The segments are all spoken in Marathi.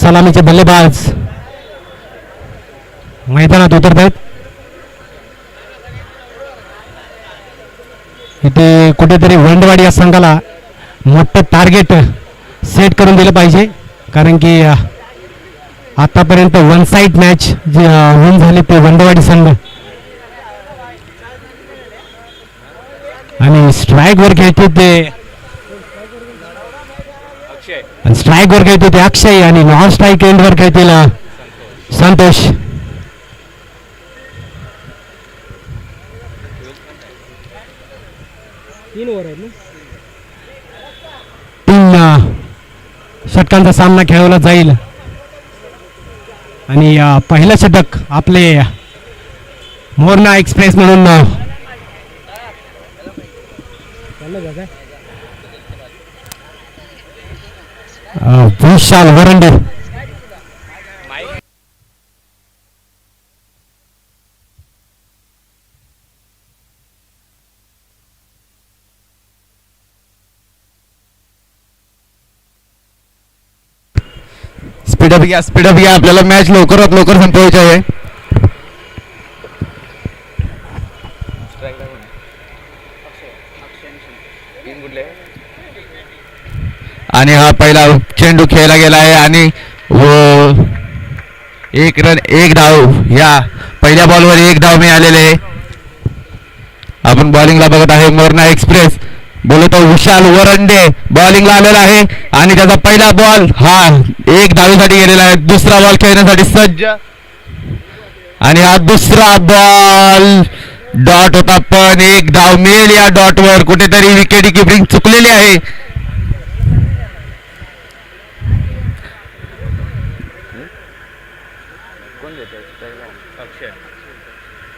सलामीचे बल्लेबाज. मैदानात उतरत आहेत. इथे कुठेतरी वंडवाडी या संघाला मोठं टार्गेट सेट करून दिलं पाहिजे. कारण की आतापर्यंत वन साईड मॅच जी होऊन झाली ते वंडवाडी संघ. आणि स्ट्राईक वर खेळते ते स्ट्राईक वर खेळते ते अक्षय आणि नॉन स्ट्राईक एंड वर खेळतील अ, संतोष. तीन षटकांचा सामना खेळवला जाईल. आणि पहिलं षटक आपले मोरना एक्सप्रेस म्हणून अ, चाललं का काय अ, विशाल वरंडे स्पीडअप घ्या स्पीडअप घ्या आपल्याला मॅच लवकरात लवकर संपवायची आहे. आणि हा पहिला चेंडू खेळला गेला आहे आणि व एक रन एक धाव या पहिल्या बॉलवर एक धाव मिळालेले आहे. आपण बॉलिंगला बघत आहे मोरना एक्सप्रेस. बोलतो विशाल वरंडे. बॉलिंगला आलेला आहे आणि त्याचा पहिला बॉल हा एक धावेसाठी गेलेला आहे. दुसरा बॉल खेळण्यासाठी सज्ज. आणि हा दुसरा बॉल. डॉट होता पण एक धाव मिळेल या डॉट वर कुठेतरी विकेट किपिंग चुकलेली आहे.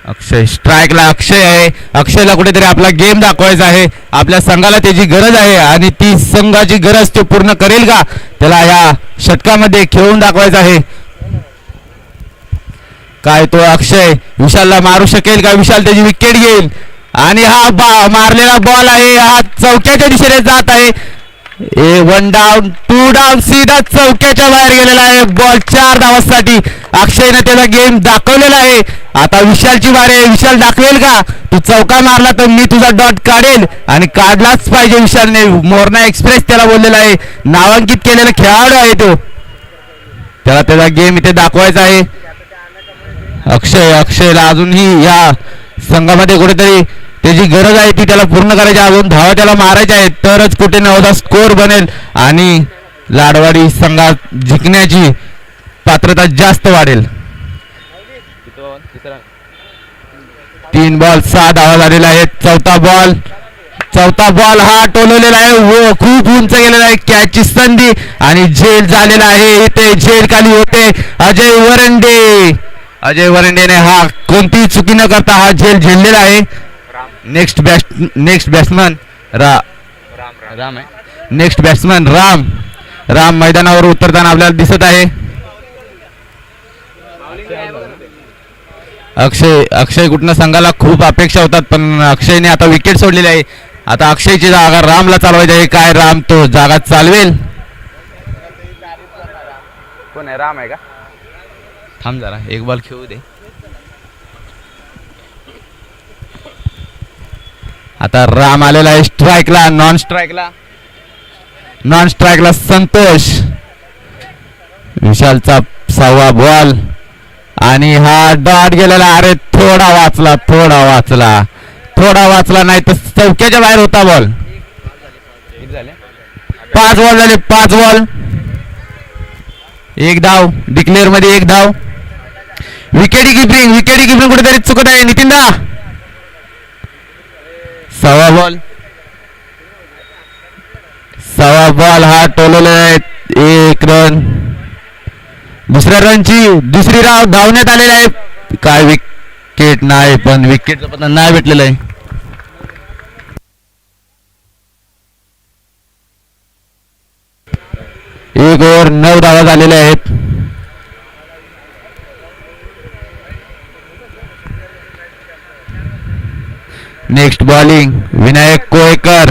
अक्षय. स्ट्राईकला अक्षय आहे. अक्षयला कुठेतरी आपला गेम दाखवायचा आहे. आपल्या संघाला त्याची गरज आहे आणि ती संघाची गरज तो पूर्ण करेल का? त्याला या षटकामध्ये खेळून दाखवायचा आहे. काय तो अक्षय? विशालला मारू शकेल का? विशाल त्याची विकेट घेईल. आणि हा बा मारलेला बॉल आहे. हा चौक्याच्या दिशेने जात आहे. ए वन डाऊन टू डाऊन सीधा चौक्याच्या बाहेर गेलेला आहे. बॉल चार धावासाठी अक्षयने त्याचा गेम दाखवलेला आहे. आता विशालची वारे आहे विशाल दाखवेल का? तू चौका मारला तर मी तुझा डॉट काढेल आणि काढलाच पाहिजे विशालने. मोरणा एक्सप्रेस त्याला बोललेला आहे. नामांकित केलेला खेळाडू आहे तो. त्याला त्याचा गेम इथे दाखवायचा आहे. अक्षय अक्षयला अजूनही या संघामध्ये कुठेतरी त्याची गरज आहे ती त्याला पूर्ण करायची अजून धावा त्याला मारायच्या आहेत तरच कुठे नवदा स्कोर बनेल. आणि लाडवाडी संघात जिंकण्याची पात्रता जास्त वाढेल. तीन बॉल सहा धावा झालेला आहेत. चौथा बॉल चौथा बॉल हा टोलवलेला आहे. व खूप उंच गेलेला आहे. कॅचची संधी आणि झेल झालेला आहे. इथे झेल खाली होते. अजय वरंडे. अजय वरंडेने हा कोणतीही चुकी न करता हा झेल झेललेला आहे. नेक्स्ट बॅट नेक्स्ट बॅट्समन रा राम आहे. नेक्स्ट बॅट्समन राम राम मैदानावर उतरताना आपल्याला दिसत आहे. अक्षय अक्षय कुठनं संघाला खूप अपेक्षा होतात पण अक्षयने आता विकेट सोडलेली आहे. आता अक्षयची जागा रामला चालवायची आहे. काय राम तो जागा चालवेल? कोण आहे? राम आहे का? थांब जरा एक बॉल खेळू दे. आता राम आलेला आहे स्ट्राईकला नॉन स्ट्राईकला नॉन स्ट्राईकला संतोष. विशालचा सहावा बॉल आणि हा डॉट गेलेला अरे थोडा वाचला थोडा वाचला. थोडा वाचला नाही तर चौक्याच्या बाहेर होता बॉल पाच बॉल झाले पाच बॉल एक धाव डिक्लेअरमध्ये एक धाव. विकेटी किपिंग विकेटी किपिंग कुठेतरी चुकत आहे. नितीन दा सवा बॉल. सवा बॉल हा टोलवला आहे एक रन. दुसऱ्या रनची दुसरी राव धावण्यात आलेली आहे. काय विकेट नाही पण विकेट पण नाही भेटलेलं आहे. एक ओव्हर नऊ धावा झालेल्या आहेत. नेक्स्ट बॉलिंग विनायक कोळेकर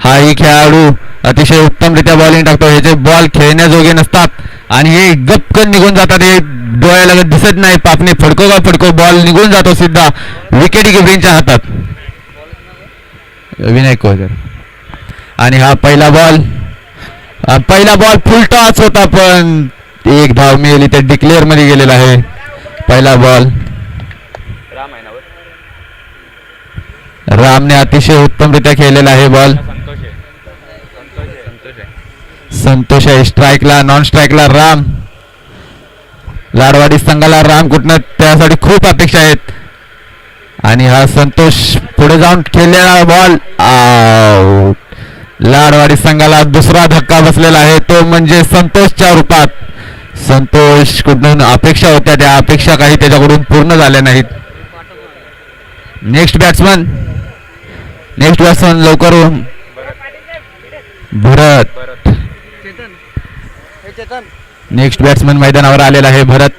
हाही खेळाडू अतिशय उत्तमरित्या बॉलिंग टाकतो. ह्याचे बॉल खेळण्याजोगे नसतात आणि हे गपकन निघून जातात हे डोळ्याला दिसत नाही पापणे फडको का फडको बॉल निघून जातो सिद्धा विकेट किपरिंगच्या हातात. विनायक कोहली आणि हा पहिला बॉल पहिला बॉल फुल टॉस होता पण एक धाव मिळाली इथे डिक्लेअरमध्ये गेलेला आहे. पहिला बॉल रामने अतिशय उत्तमरित्या खेळलेला आहे बॉल. संतोष आहे. स्ट्राईकला नॉन स्ट्राईकला राम. लाडवाडी संघाला राम कुठनं? त्यासाठी खूप अपेक्षा आहेत. आणि हा संतोष पुढे जाऊन खेळलेला बॉल. लाडवाडी संघाला दुसरा धक्का बसलेला आहे. तो म्हणजे संतोषच्या रूपात. संतोष कुठून अपेक्षा होत्या त्या अपेक्षा काही त्याच्याकडून पूर्ण झाल्या नाहीत. नेक्स्ट बॅट्समन नेक्स्ट बॅट्समन लवकर. भरत. हे चेतन. नेक्स्ट बॅट्समन मैदानावर आलेला आहे भरत.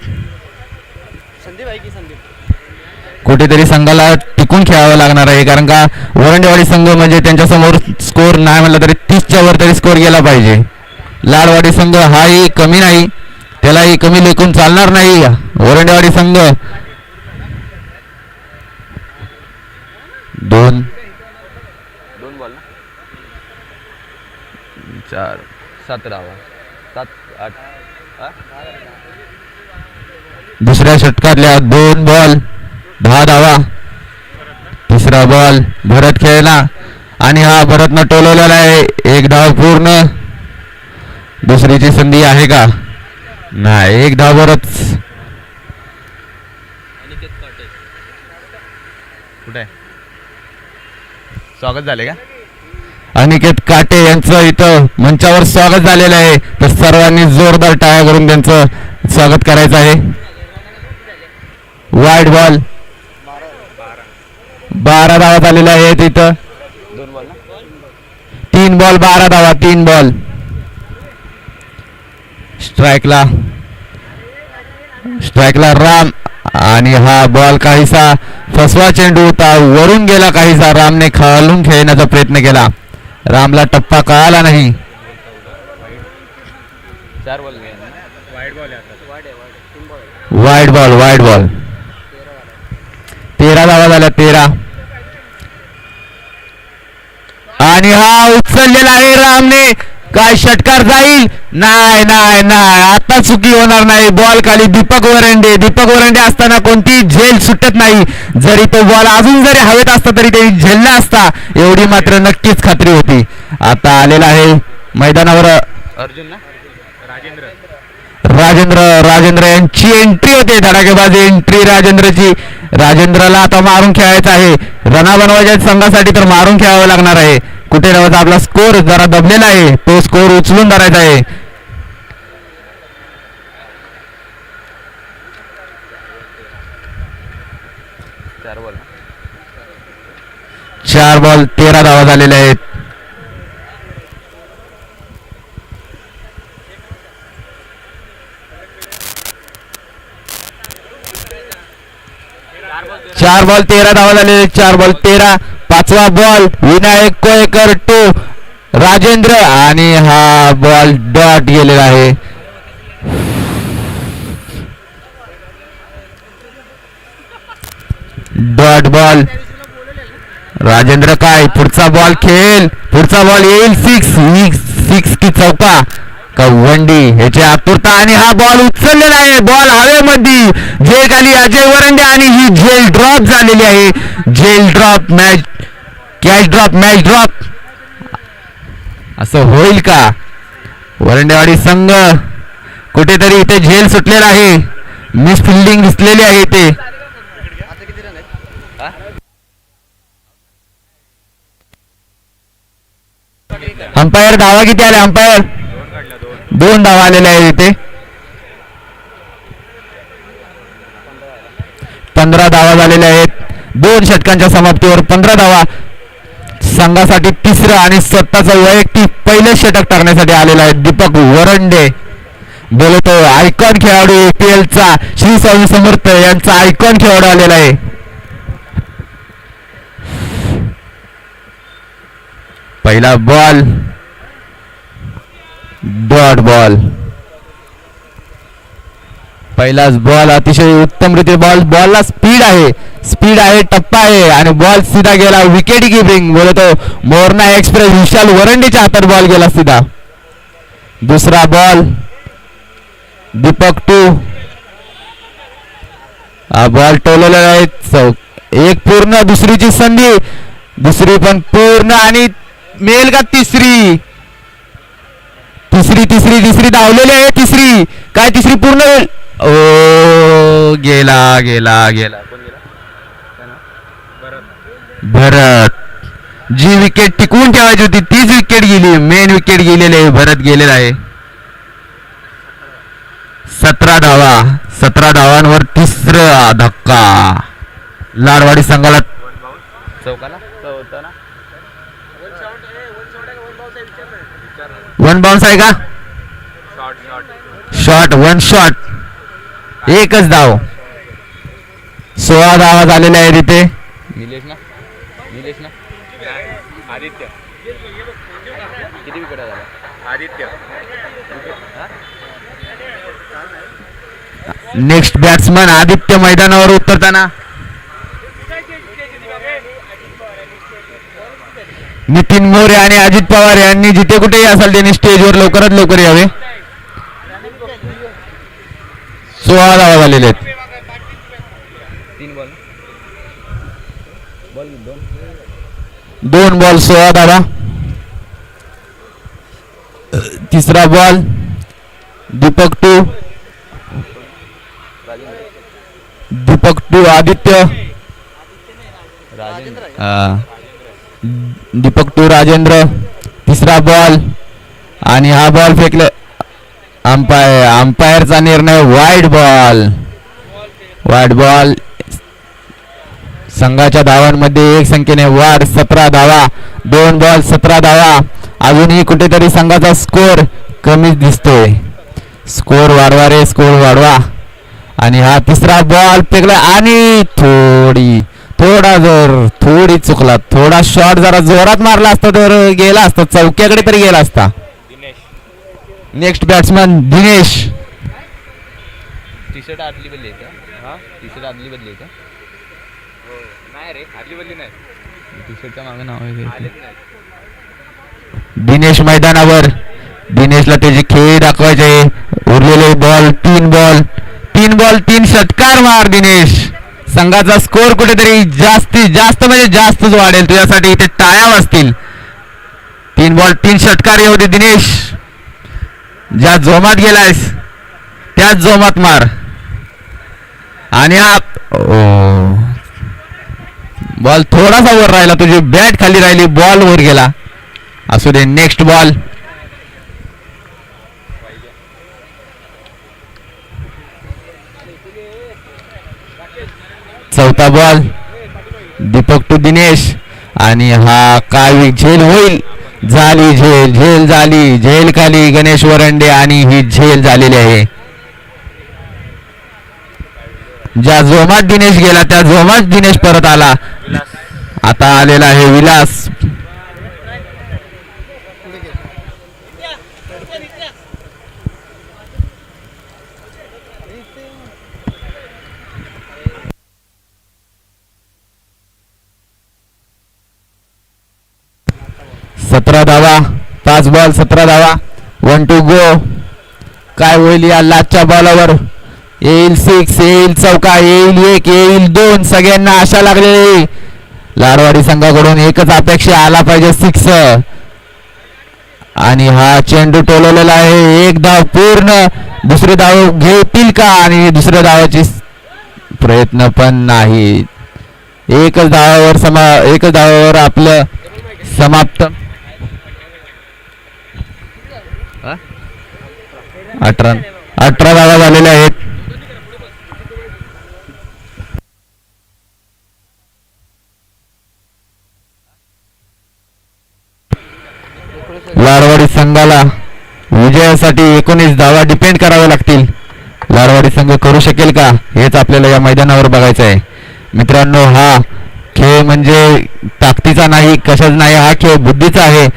कुठेतरी संघाला टिकून खेळावं लागणार आहे कारण का वरंडेवाडी संघ म्हणजे त्यांच्यासमोर स्कोर नाही म्हणलं तरी तीसच्या वर तरी स्कोर गेला पाहिजे. लाडवाडी संघ हाही कमी नाही त्यालाही कमी लेखून चालणार नाही. वरंडेवाडी संघ दोन. दोन बॉल ना? चार. सात राहा सात आठ. हा? दुसऱ्या षटकातल्या दोन बॉल दहा धावा तिसरा बॉल भरत खेळला. आणि हा भरतनं टोलवलेला आहे. एक धाव पूर्ण. दुसरीची संधी आहे का? नाही. एक धाव भरत कुठे आहे स्वागत झाले का? अनिकेत काटे यांचं इथं मंचावर स्वागत झालेलं आहे. तर सर्वांनी जोरदार टाळ्या करून त्यांचं स्वागत करायचं आहे. वाईट बॉल. बारा धावा झालेल्या आहेत इथं तीन बॉल बारा धावा तीन बॉल. स्ट्राईकला. स्ट्राईकला राम आणि हा बॉल काहीसा फसवा चेंडू होता. वरून गेला काहीसा. रामने खालून खेळण्याचा प्रयत्न केला. रामला टप्पा कळाला नाही. चार बॉल घे वाईट बॉल आहे आता. वाईट बॉल आहे वाईट बॉल वाईट बॉल. तेरा धावा झाल्या तेरा. आणि हा उचललेला आहे रामने. काय षटकार जाईल? नाही नाही नाही. आता चुकी होणार नाही. बॉल खाली दीपक वरंडे. दीपक वरंडे असताना कोणती झेल सुटत नाही. जरी तो बॉल अजून जरी हवेत असता तरी ते झेलला असता एवढी मात्र नक्कीच खात्री होती. आता आलेला आहे मैदानावर अर्जुन राजेंद्र. राजेंद्र राजेंद्र यांची एंट्री होते. धडाकेबाज एंट्री राजेंद्रची. राजेंद्रला आता मारून खेळायचं आहे. रना बनवायच्या संघासाठी तर मारून खेळावं लागणार आहे. कुठे नव्हता आपला स्कोर जरा दबलेला आहे. तो स्कोर उचलून धरायचा आहे. चार बॉल तेरा धावा झालेले आहेत. चार बॉल तेरा धावा झालेले चार बॉल तेरा. पाचवा बॉल विनायक कोयकर टू राजेंद्र आणि हा बॉल डॉट गेलेला आहे. Dot ball. राजेंद्र काय? पुढचा बॉल खेळ. पुढचा बॉल येईल. सिक्स सिक्स की चौका. का वंडी ह्याची आतुरता आणि हा बॉल उचललेला आहे. बॉल हवेमध्ये. जे खाली अजय वरंडे आणि ही झेल ड्रॉप झालेली आहे. झेल drop match catch drop match drop असं होईल का? वरंडेवाडी संघ कुठेतरी इथे झेल सुटलेला आहे. मिस फिल्डिंग दिसलेली आहे इथे. अंपायर धावा किती आले अंपायर दोन धावा आलेले आहेत इथे. पंधरा धावा झालेल्या आहेत. दोन षटकांच्या समाप्तीवर पंधरा धावा संघासाठी तिसरं आणि स्वतःचं वैयक्तिक पहिलं षटक टाकण्यासाठी आलेला आहे दीपक वरंडे. बोलतो आयकॉन खेळाडू APL चा श्री स्वामी समर्थ यांचा आयकॉन खेळाडू आलेला आहे. पहिला बॉल. डॉट बॉल पहिलाच बॉल अतिशय उत्तमरित्या बॉल बॉलला स्पीड आहे. स्पीड आहे टप्पा आहे आणि बॉल सीधा गेला विकेट किपिंग बोलतो मोरना एक्सप्रेस विशाल वरंडीच्या हातात बॉल गेला सीधा. दुसरा बॉल दीपक टू हा बॉल टोललेला आहे. चौक एक पूर्ण दुसरीची संधी. दुसरी पण पूर्ण आणि मेल का तिसरी. तिसरी तिसरी तिसरी धावलेली आहे तिसरी. काय तिसरी पूर्ण होईल? ओ गेला गेला गेला. भरत. जी विकेट टिकवून ठेवायची होती तीच विकेट गेली. मेन विकेट गेलेली आहे भरत गेलेला आहे. सतरा धावा. सतरा धावांवर तिसरा धक्का. लाडवाडी संघाला चौकाला चौथा ना वन बाउन्स आहे का? शॉट वन शॉट एकच धाव. सोळा धावा झालेल्या आहेत इथे. निलेश ना? निलेश ना? आदित्य. किती विकेट झाला आदित्य. नेक्स्ट बॅट्समन आदित्य मैदानावर उतरताना. नितीन मोरे आणि अजित पवार यांनी जिथे कुठेही असाल त्यांनी स्टेजवर लवकरात लवकर यावे. सोळा धावा झालेले आहेत. दोन बॉल सोळा धावा. तिसरा ball Deepak to. Deepak to Aditya. Deepak to Rajendra तिसरा बॉल आणि हा बॉल फेकले. अंपायर अंपायरचा निर्णय वाईट बॉल. वाईट बॉल. संघाच्या धावांमध्ये एक संख्येने वाढ सतरा धावा दोन बॉल सतरा धावा. अजूनही कुठेतरी संघाचा स्कोर कमीच दिसतोय. स्कोर वाढवा रे स्कोर वाढवा. आणि हा तिसरा बॉल फेकला आणि थोडी थोडा जर थोडी चुकला थोडा शॉट जरा जोरात मारला असता तर गेला असता चौक्याकडे तरी गेला असता. Dinesh. Next batsman Dinesh. T shirt आदली बदली आहे का? हा? टी शर्ट आदली बदली आहे का? हो. नाही रे आदली बदली नाही. टी शर्टच्या मागे नाव आहे दिनेश मैदानावर. दिनेशला त्याचे खेळ दाखवायचे उरलेले बॉल तीन बॉल तीन बॉल तीन षटकार मार दिनेश. संघाचा स्कोर कुठेतरी जास्तीत जास्त म्हणजे जास्तच वाढेल. तुझ्यासाठी इथे टाळ्या वाजतील. तीन बॉल तीन षटकार येऊ दे दिनेश. ज्या जोमात गेलायस त्याच जोमात मार. आणि हा बॉल थोडासा वर राहिला तुझी बॅट खाली राहिली बॉल वर गेला. असू दे नेक्स्ट बॉल. चौथा बॉल दीपक टू दिनेश. आणि हा काय झेल होईल. झाली झेल झेल झाली. झेल खाली गणेश वरंडे आणि ही झेल झालेली आहे. ज्या जोमात दिनेश गेला त्या जोमात दिनेश परत आला. आता आलेला आहे विलास. सतरा धावा पाच बॉल सतरा धावा. वन टू गो काय होईल या लाचच्या बॉलावर येईल सिक्स येईल चौका येईल एक येईल दोन. सगळ्यांना आशा लागलेली. लाडवाडी संघाकडून एकच अपेक्षा आला पाहिजे सिक्स आणि हा चेंडू टोलवलेला आहे. एक धाव पूर्ण. दुसरे धाव घेतील का? आणि दुसऱ्या धावाची प्रयत्न पण नाही. एकच धावावर समा एकच धावावर आपलं समाप्त. अठरा अठरा धावा झालेल्या आहेत. लारवाडी संघाला विजयासाठी एकोणीस धावा डिपेंड कराव्या लागतील. लारवाडी संघ करू शकेल का? हेच आपल्याला या मैदानावर बघायचं आहे मित्रांनो हा खेळ म्हणजे ताकदीचा नाही कशाच नाही हा खेळ बुद्धीचा आहे.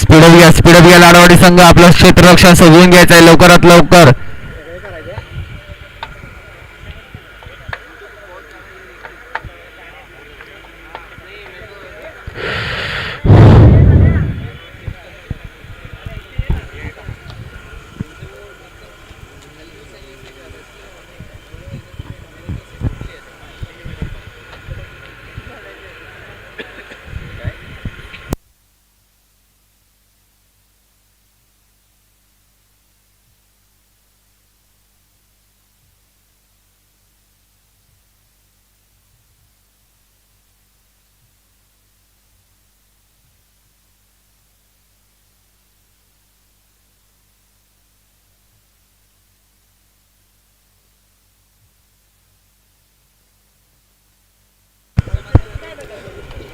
स्पीडअप घ्या स्पीडअप घ्या लाडवाडी संघ आपलं क्षेत्ररक्षण सजवून घ्यायचं आहे लवकरात लवकर.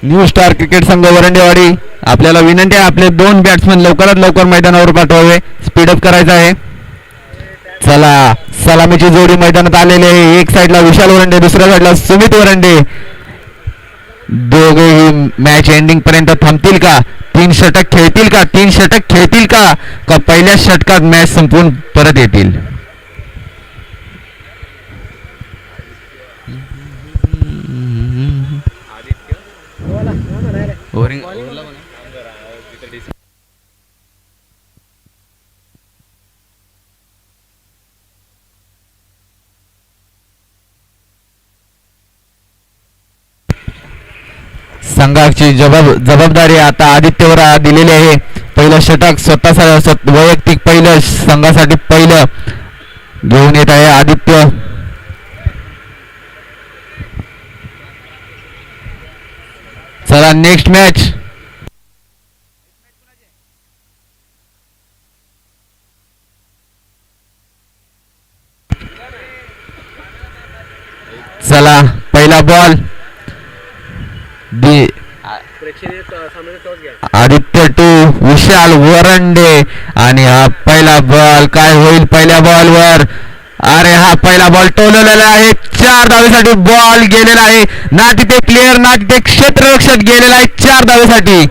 न्यू स्टार क्रिकेट संघ वरंडेवाडी. आपल्याला विनंती आहे आपले दोन बॅट्समन लवकरात लवकर मैदानावर पाठवावे. स्पीडअप करायचं आहे. चला सलामीची जोडी मैदानात आलेली आहे. एक साईडला विशाल वरंडे दुसऱ्या साईडला सुमित वरंडे. दोघेही मॅच एंडिंग पर्यंत थांबतील का? तीन षटक खेळतील का? तीन षटक खेळतील का? का पहिल्या षटकात मॅच संपवून परत येतील? संघाची जबाब जबाबदारी आता आदित्यवर दिलेली आहे. पहिलं षटक स्वतः वैयक्तिक पहिलं संघासाठी पहिलं घेऊन येत आहे आदित्य. चला नेक्स्ट मॅच चला पहिला बॉल दि आदित्य टू विशाल वरंडे. आणि हा पहिला बॉल काय होईल पहिल्या बॉलवर अरे हा पहिला बॉल टोलवलेला आहे. चार धावेसाठी बॉल गेलेला आहे. ना तिथे प्लेयर ना तिथे क्षेत्ररक्षक गेलेला आहे चार धावेसाठी.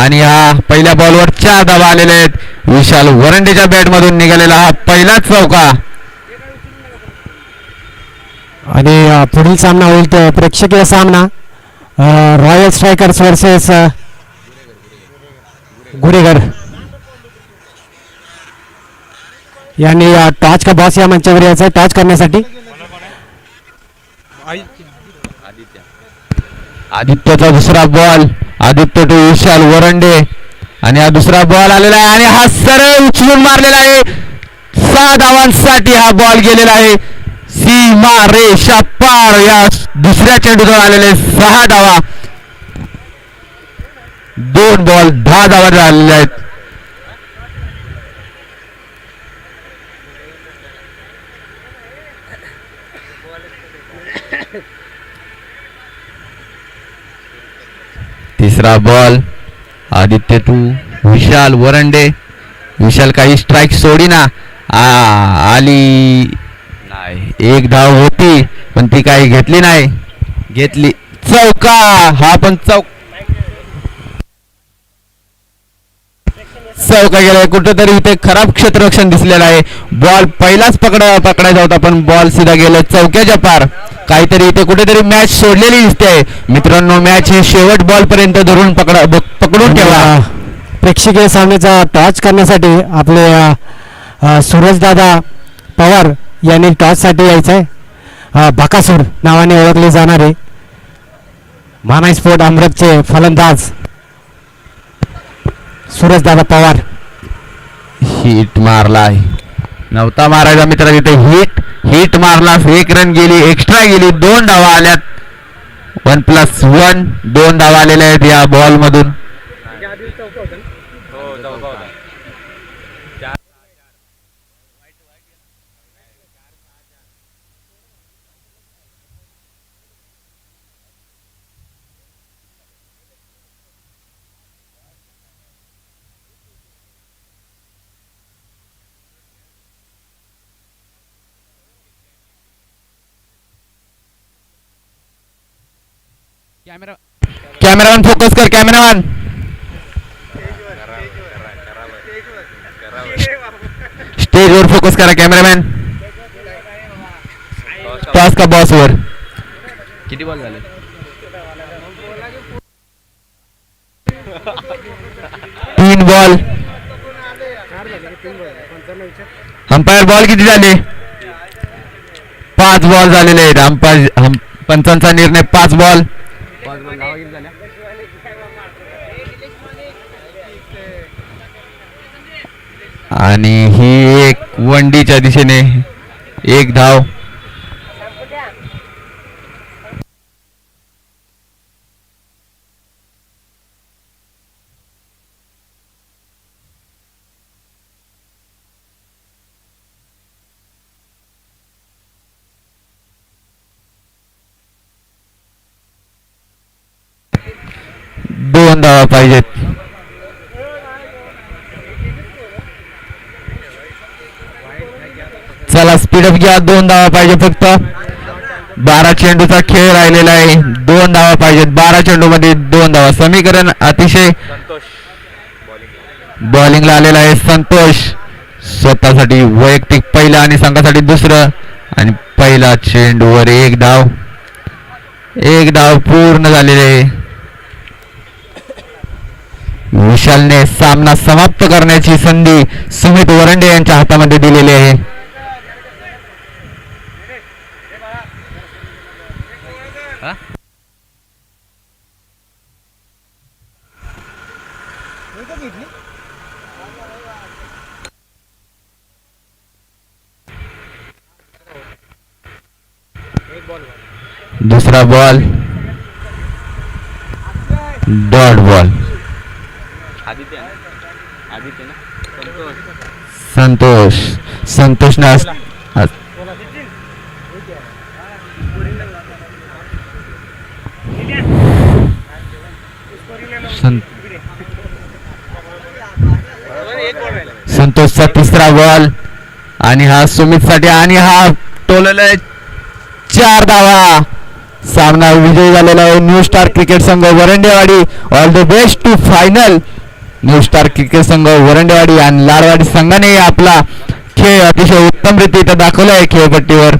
आणि हा पहिल्या बॉलवर चार धावा आलेले आहेत. विशाल वरंडेच्या बॅट मधून निघालेला हा पहिलाच चौका. आणि पुढील सामना होईल तो प्रेक्षकीय सामना. रॉयल स्ट्रायकर्स वर्सेस गुरेगर यांनी टॉच का बॉस या मंचावर यायचं आहे टॉच करण्यासाठी? आदित्यचा दुसरा बॉल आदित्य टू विशाल वरंडे. आणि हा दुसरा बॉल आलेला आहे आणि हा सरळ उचलून मारलेला आहे. सहा धावांसाठी हा बॉल गेलेला आहे. सीमा रेषा पार या दुसऱ्या चेंडूजवळ आलेले सहा धावा. दोन बॉल दहा धावा आलेले आहेत. तिसरा बॉल आदित्य तू विशाल वरंडे विशाल काही स्ट्राईक सोडीना. आ आली. नाही एक धाव होती पण ती काही घेतली नाही. घेतली. चौका! हा पण चौक चौका गेलाय कुठंतरी इथे खराब क्षेत्ररक्षण दिसलेलं आहे. बॉल पहिलाच पकड पकडायचा होता पण बॉल सीधा गेलाय चौक्याच्या पार. काहीतरी इथे कुठेतरी मॅच सोडलेली दिसते. मित्रांनो मॅच हे शेवट बॉल पर्यंत धरून पकडा पकडून ठेवा. प्रेक्षकीय सामन्याचा टॉच करण्यासाठी आपले सूरजदादा पवार यांनी टॉचसाठी यायचं आहे अ, नावाने ओळखले जाणारे. मानाई स्पोर्ट अमृतचे फलंदाज. सूरजदादा पवार. हिट मारला आहे नव्हता मारायचा मित्र तिथे. हिट हिट मारला एक रन गेली एक्स्ट्रा गेली. दोन धावा आल्यात. वन प्लस वन दोन धावा आलेल्या आहेत या बॉलमधून कॅमेरा कॅमेरामॅन फोकस कर कॅमेरामॅन स्टेजवर फोकस करा कॅमेरामॅन टॉस का बॉसवर किती बॉल झाले? तीन बॉल अंपायर बॉल किती झाले? पाच बॉल झालेले आहेत. अंपायर पंचांचा निर्णय पाच बॉल पाच बॉल नावा किती झाल्या आणि ही एक वंडीच्या दिशेने एक धाव दोन धावा पाहिजेत. चला स्पीडअप घ्या. दोन धावा पाहिजे फक्त. बारा चेंडूचा खेळ राहिलेला आहे. दोन धावा पाहिजेत. बारा चेंडू मध्ये दोन धावा. समीकरण अतिशय बॉलिंगला आलेला आहे. संतोष स्वतःसाठी वैयक्तिक पहिला आणि संघासाठी दुसरं. आणि पहिला चेंडूवर एक धाव. एक धाव पूर्ण झालेले आहे. विशालने सामना समाप्त करण्याची संधी सुमित वरंडे यांच्या हातामध्ये दिलेली आहे. दुसरा बॉल. Dot ball. आदित्य ना? आदित्य ना? संतोष. संतोष. संतोषने संतोषचा तिसरा बॉल. आणि हा सुमित साठी आणि हा टोललाय चार धावा. सामना विजयी झालेला आहे न्यू स्टार क्रिकेट संघ Varandewadi. All the best to final new star cricket संघ वरंडेवाडी आणि लाडवाडी संघाने आपला खेळ अतिशय उत्तम रीतीने दाखवला आहे खेळपट्टीवर.